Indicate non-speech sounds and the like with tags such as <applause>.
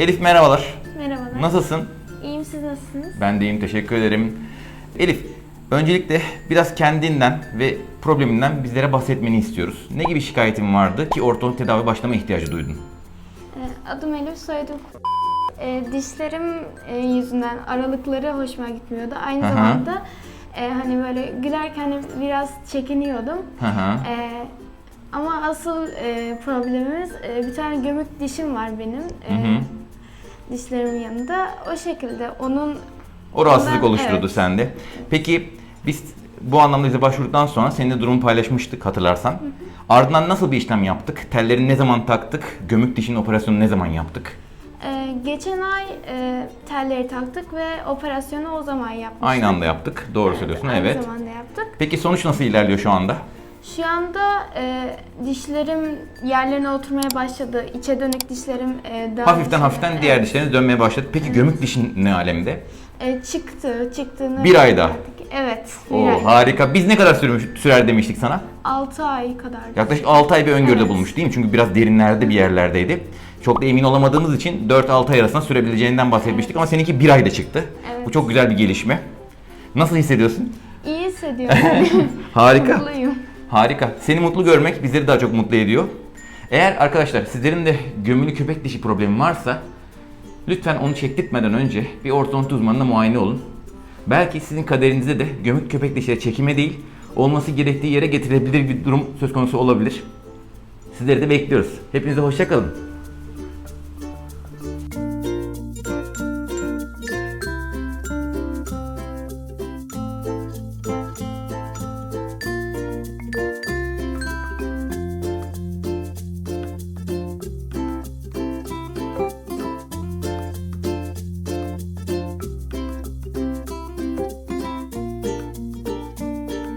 Elif merhabalar. Merhabalar. Nasılsın? İyiyim siz nasılsınız? Ben de iyiyim, teşekkür ederim. Elif, öncelikle biraz kendinden ve probleminden bizlere bahsetmeni istiyoruz. Ne gibi şikayetin vardı ki ortodontik tedavi başlama ihtiyacı duydun? Ee, Adım Elif, soyadım Ee, Dişlerim e, yüzünden aralıkları hoşuma gitmiyordu. Aynı hı. zamanda e, hani böyle gülerken biraz çekiniyordum. Ee, ama asıl e, problemimiz e, bir tane gömük dişim var benim. e, Hı hı. Dişlerimin yanında. O şekilde onun O rahatsızlık Ondan- oluşturdu evet. sende. Peki biz bu anlamda bize başvurduktan sonra seninle durumu paylaşmıştık hatırlarsan. Ardından nasıl bir işlem yaptık? Telleri ne zaman taktık? Gömük dişinin operasyonunu ne zaman yaptık? e, geçen ay e, telleri taktık ve operasyonu o zaman yapmıştık. Aynı anda yaptık. Doğru söylüyorsun. Aynı Evet. zamanda yaptık. Peki sonuç nasıl ilerliyor şu anda? Şu anda e, dişlerim yerlerine oturmaya başladı. İçe dönük dişlerim e, daha Hafiften dışarı- hafiften Evet. diğer dişlerine dönmeye başladı. Peki gömük dişin ne alemde? E, çıktı, çıktığını Bir ayda. gördük. Evet, bir Oo, ay. harika. Biz ne kadar sürmüş, sürer demiştik sana? 6 ay kadar. Yaklaşık 6 ay bir öngörüde Evet. bulmuş değil mi? Çünkü biraz derinlerde bir yerlerdeydi. Çok da emin olamadığımız için 4-6 ay arasında sürebileceğinden bahsetmiştik ama seninki bir ayda çıktı. Evet. Bu çok güzel bir gelişme. Nasıl hissediyorsun? İyi hissediyorum. <laughs> Harika. Mutluyum. Harika. Seni mutlu görmek bizleri daha çok mutlu ediyor. Eğer arkadaşlar sizlerin de gömülü köpek dişi problemi varsa lütfen onu çektirtmeden önce bir ortodonti uzmanına muayene olun. Belki sizin kaderinizde de gömük köpek dişleri çekime değil, olması gerektiği yere getirebilir bir durum söz konusu olabilir. Sizleri de bekliyoruz. Hepinize hoşçakalın.